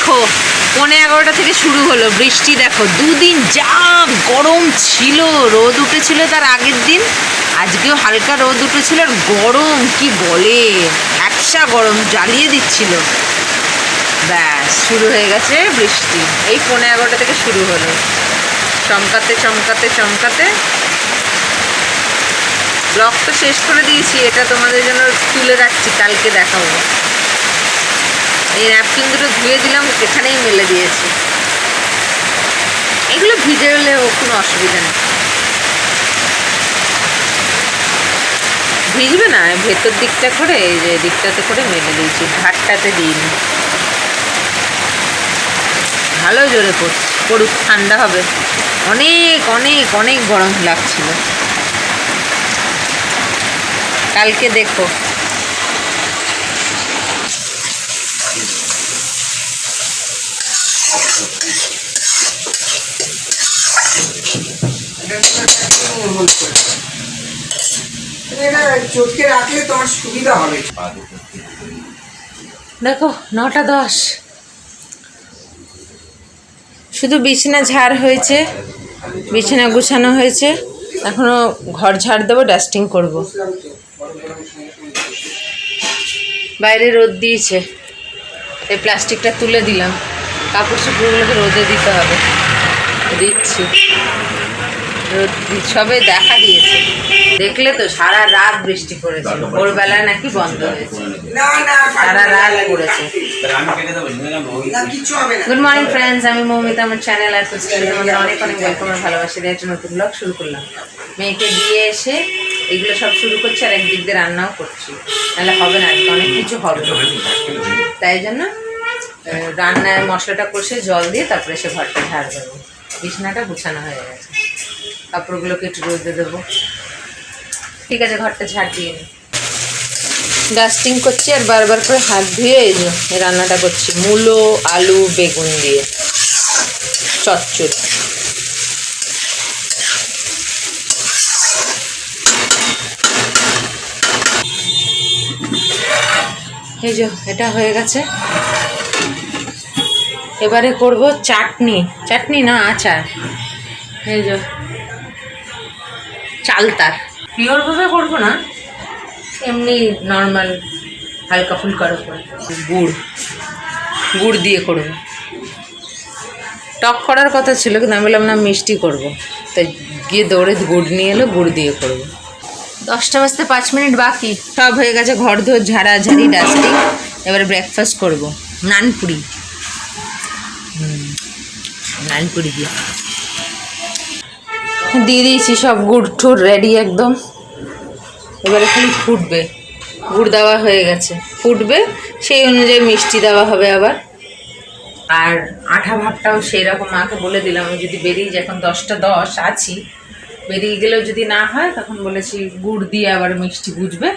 দেখো, পনে এগারোটা থেকে শুরু হলো। বৃষ্টি দেখো, দুদিন যা গরম ছিল, রোদ উঠেছিল তার আগের দিন। আজকেও হালকা রোদ উঠেছিল আর গরম, কি বলে? একসা গরম জ্বালিয়ে দিচ্ছিল। ব্যাস, শুরু হয়ে গেছে বৃষ্টি। এই পনে এগারোটা থেকে শুরু হলো। চমকাতে চমকাতে চমকাতে। ব্লগ তো শেষ করে দিয়েছি, এটা তোমাদের জন্য তুলে রাখছি, কালকে দেখাবো। এই ন্যাপকিন দুটো ধুয়ে দিলাম, এখানেই মেলে দিয়েছি। এগুলো ভিজে গেলে কোনো অসুবিধা নেই। ভিজবে না, ভেতর দিকটা করে, এই যে দিকটাতে করে মেলে দিয়েছি, ঘাটটাতে দিইনি। ভালো জোরে পড়ছে পড়ুক, ঠান্ডা হবে। অনেক অনেক অনেক গরম লাগছিল। কালকে দেখো। দেখো, নটা দশ। শুধু বিছানা ঝাড় হয়েছে, বিছানা গুছানো হয়েছে। এখনও ঘর ঝাড় দেবো, ডাস্টিং করব। বাইরে রোদ দিয়েছে এই প্লাস্টিকটা তুলে দিলাম। কাপড় চোপড়গুলোকে রোদে দিতে হবে। দিচ্ছি। সবে দেখা দিয়েছে। দেখলে তো সারা রাত বৃষ্টি পড়েছে। ভোরবেলায় নাকি বন্ধ হয়েছে। না না সারা রাত পড়েছে। না কিছু হবে না। গুড মর্নিং ফ্রেন্ডস আমি মৌমিতা আমার চ্যানেল আর তোমাদের অনেক অনেক ওয়েলকাম ভালোবাসি দিয়ে একটা নতুন ব্লগ শুরু করলাম। মেয়েকে দিয়ে এসে এগুলো সব শুরু করছি আর একদিক দিয়ে রান্নাও করছি। নাহলে হবে না আজকে অনেক কিছু হবে। তাই জন্য রান্নায় মশলাটা কষে জল দিয়ে তারপরে সে ঘরটা ঝাড় দেবো। বিছানাটা গুছানো হয়ে গেছে। কাপড়গুলোকে একটু রোদে দেবো। ঠিক আছে, ঘরটা ঝাড় দিয়ে নিই ডাস্টিং করছি আর বারবার করে হাত ধুয়ে এই রান্নাটা করছি। মূলো, আলু, বেগুন দিয়ে। চচ্চড়ি। এই যে, এটা হয়ে গেছে। এবারে করব চাটনি। চাটনি না আচার? এই যে চালতার পিওরভাবে করব না, এমনি নর্মাল হালকা ফুলকার উপর। গুড়। গুড় দিয়ে করব। টক করার কথা ছিল, কিন্তু আমি বললাম, না, মিষ্টি করব। তাই গিয়ে দৌড়ে গুড় নিয়ে এলো, গুড় দিয়ে করব। দশটা বাজতে পাঁচ মিনিট বাকি। সব হয়ে গেছে, ঘর ধোর ঝাড়া ঝাড়ি ডাস্টিং এবারে ব্রেকফাস্ট করব। নানপুরি। নানপুরি দিয়ে। দিয়ে দিয়েছি সব গুড় টুড় রেডি একদম। এবারে খালি ফুটবে। গুড় দেওয়া হয়ে গেছে। ফুটবে সেই অনুযায়ী মিষ্টি দেওয়া হবে আবার। আর আঠা ভাবটাও সেই রকম মাকে বলে দিলাম আমি যদি বেরিয়ে যাই এখন দশটা দশ আছি। বেরিয়ে গেলেও যদি না হয় তখন বলেছি গুড় দিয়ে আবার মিষ্টি বুঝবে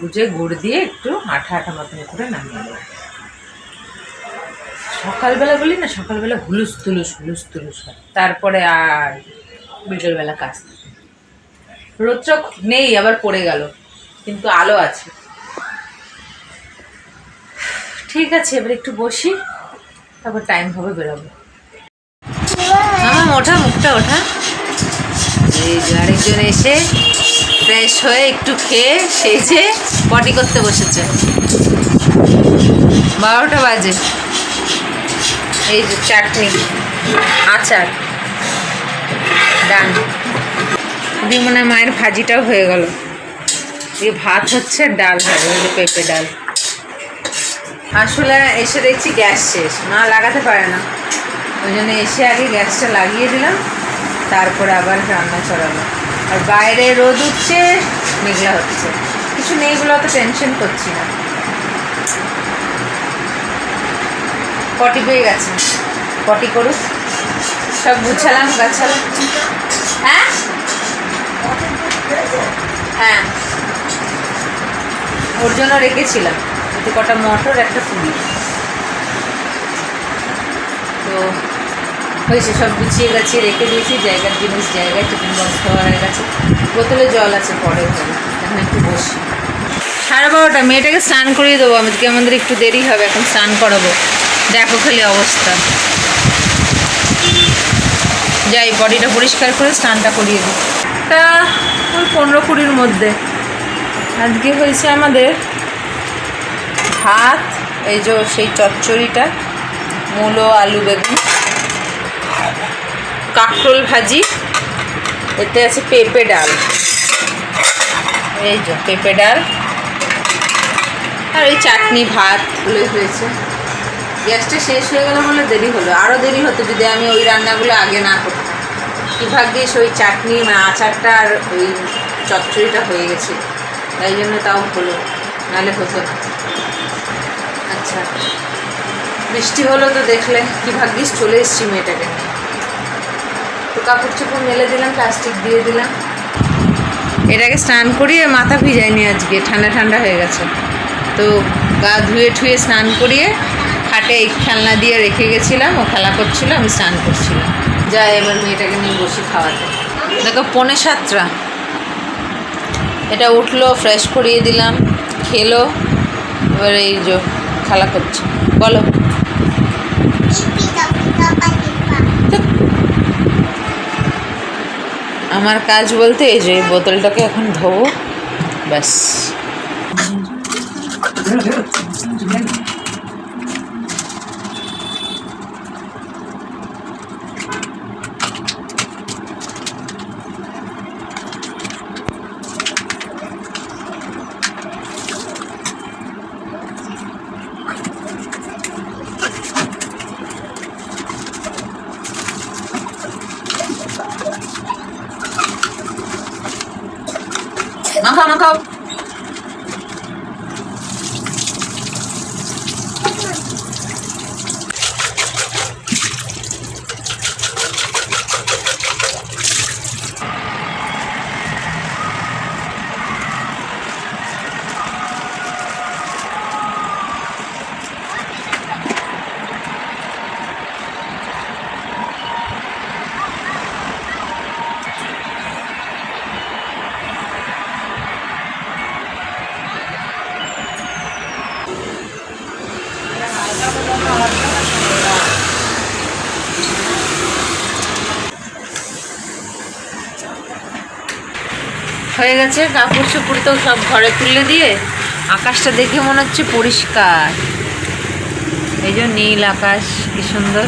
বুঝে গুড় দিয়ে একটু আঠা আঠা মতন করে নামিয়ে দেবো সকালবেলা বলি না, সকালবেলা হুলুস তুলুস হুলুস তুলুস হয়। তারপরে আর বিকেলবেলা কাজ। রোদটা নেই, আবার পড়ে গেল, কিন্তু আলো আছে। ঠিক আছে, এবার একটু বসি, তারপর টাইম হবে বেরোবো। আমার ওঠা, মুখটা ওঠা। এই যে আরেকজন এসে ফ্রেশ হয়ে একটু খেয়ে সেজে পটি করতে বসেছে। বারোটা বাজে। এই যে চাটনি। আচার। ডান। মনে হয় মায়ের ভাজিটাও হয়ে গেল। দিয়ে ভাত হচ্ছে ডাল হবে ওই যে পেঁপে ডাল। আসলে এসে দেখছি গ্যাস শেষ। মা লাগাতে পারে না। ওই জন্য এসে আগে গ্যাসটা লাগিয়ে দিলাম। তারপরে আবার রান্না চড়ালো। আর বাইরে রোদ উঠছে, মেঘলা হচ্ছে। কিছু নেই বলে অত টেনশন করছি না। পটি পেয়ে গেছে। পটি করুক। সব গুছালাম, গাছালাম। হ্যাঁ? হ্যাঁ। ওর জন্য রেখেছিলাম। একটু কটা মটর, একটা পুরি তো হয়েছে, সব গুছিয়ে গাছিয়ে রেখে দিয়েছি। জায়গার জিনিস, জায়গায় টিফিন বক্স হয়ে গেছে বোতলে জল আছে, পরে এখন একটু বসি। সাড়ে বারোটা, মেয়েটাকে স্নান করিয়ে দেবো। আজকে আমাদের একটু দেরি হবে, এখন স্নান করাবো। দেখো খালি অবস্থা। যাই, বডিটা পরিষ্কার করে স্নানটা করিয়ে দিই। তা, ওই পনেরো কুড়ির মধ্যে। আজকে হয়েছে আমাদের ভাত, এই যে সেই চচ্চড়িটা, মূলো, আলু বেগুন, কাঁকরোল ভাজি, এতে আছে পেঁপে ডাল। এই যে, পেঁপে ডাল, আর ওই চাটনি ভাত। হয়েছে। গ্যাসটা শেষ হয়ে গেল বলে দেরি হলো। আরও দেরি হতো যদি আমি ওই রান্নাগুলো আগে না করতাম। কি ভাগ্যিস ওই চাটনি মানে আচারটা আর ওই চচ্চড়িটা হয়ে গেছে। তাই জন্য তাও হলো, নাহলে হতো না। আচ্ছা বৃষ্টি হলো তো দেখলে। কি ভাগ্যিস চলে এসছি মেয়েটাকে তো কাপড় চোপড় মেলে দিলাম, প্লাস্টিক দিয়ে দিলাম। এটাকে স্নান করিয়ে মাথা ভিজায়নি আজকে, ঠান্ডা ঠান্ডা হয়ে গেছে। তো গা ধুয়ে ঠুয়ে স্নান করিয়ে খাটে এই খেলনা দিয়ে রেখে গেছিলাম ও খেলা করছিল আমি স্নান করছিলাম। যা এবার মেয়েটাকে নিয়ে বসি খাওয়াতে। দেখো পৌনে সাতটা। এটা উঠল ফ্রেশ করিয়ে দিলাম খেলো এবার এই যে খেলা করছে। বলো। আমার কাজ বলতে এই যে বোতলটাকে এখন ধোবো ব্যাস। 刚刚 হয়ে গেছে, কাপড় চোপড় তো সব ঘরে তুলে দিয়ে আকাশটা দেখে মনে হচ্ছে পরিষ্কার। এই যে নীল আকাশ, কি সুন্দর।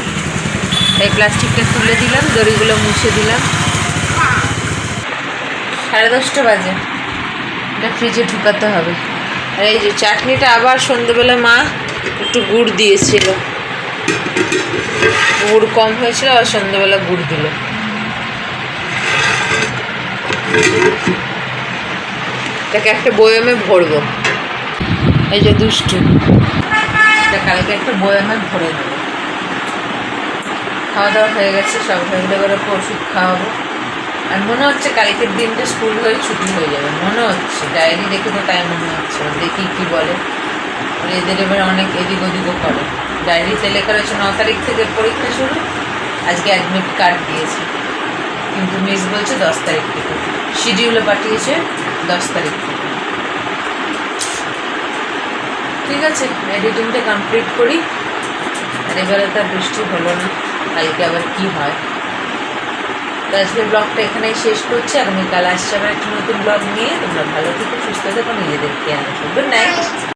এই প্লাস্টিকটা তুলে দিলাম, দড়িগুলো মুছে দিলাম। সাড়ে দশটা বাজে। এটা ফ্রিজে ঢুকাতে হবে। আর এই যে চাটনিটা আবার সন্ধ্যেবেলা মা একটু গুড় দিয়েছিল। গুড় কম হয়েছিল আর সন্ধ্যেবেলা গুড় দিল। এটাকে একটা বয়ামে ভরবো। এই যে দুষ্টু। এটা কালকে একটা বয়ামে ভরে দেবো খাওয়া দাওয়া হয়ে গেছে, সব গেলে এবার ওষুধ খাওয়াবো। আর মনে হচ্ছে কালকের দিনটা স্কুল হয়ে ছুটি হয়ে যাবে, মনে হচ্ছে। ডায়েরি দেখে তো তাই মনে হচ্ছে, দেখি কি বলে। এদের এবার অনেক এদিক ওদিকও করে। ডায়েরিতে লেখা রয়েছে ন তারিখ থেকে পরীক্ষা শুরু, আজকে অ্যাডমিট কার্ড দিয়েছে। কিন্তু মিস বলছে দশ তারিখ থেকে। শিডিউলে পাঠিয়েছে। দশ তারিখ থেকে। ঠিক আছে এডিটিংটা কমপ্লিট করি। আর এবারে তার বৃষ্টি হলো না, কালকে আবার কি হয়। তো আজকে ব্লগটা এখানেই শেষ করছি। আগামীকাল আসছে আবার একটা নতুন ব্লগ নিয়ে। তোমরা ভালো থেকে, সুস্থ থাকো নিজেদের খেয়াল রাখো গুড নাইট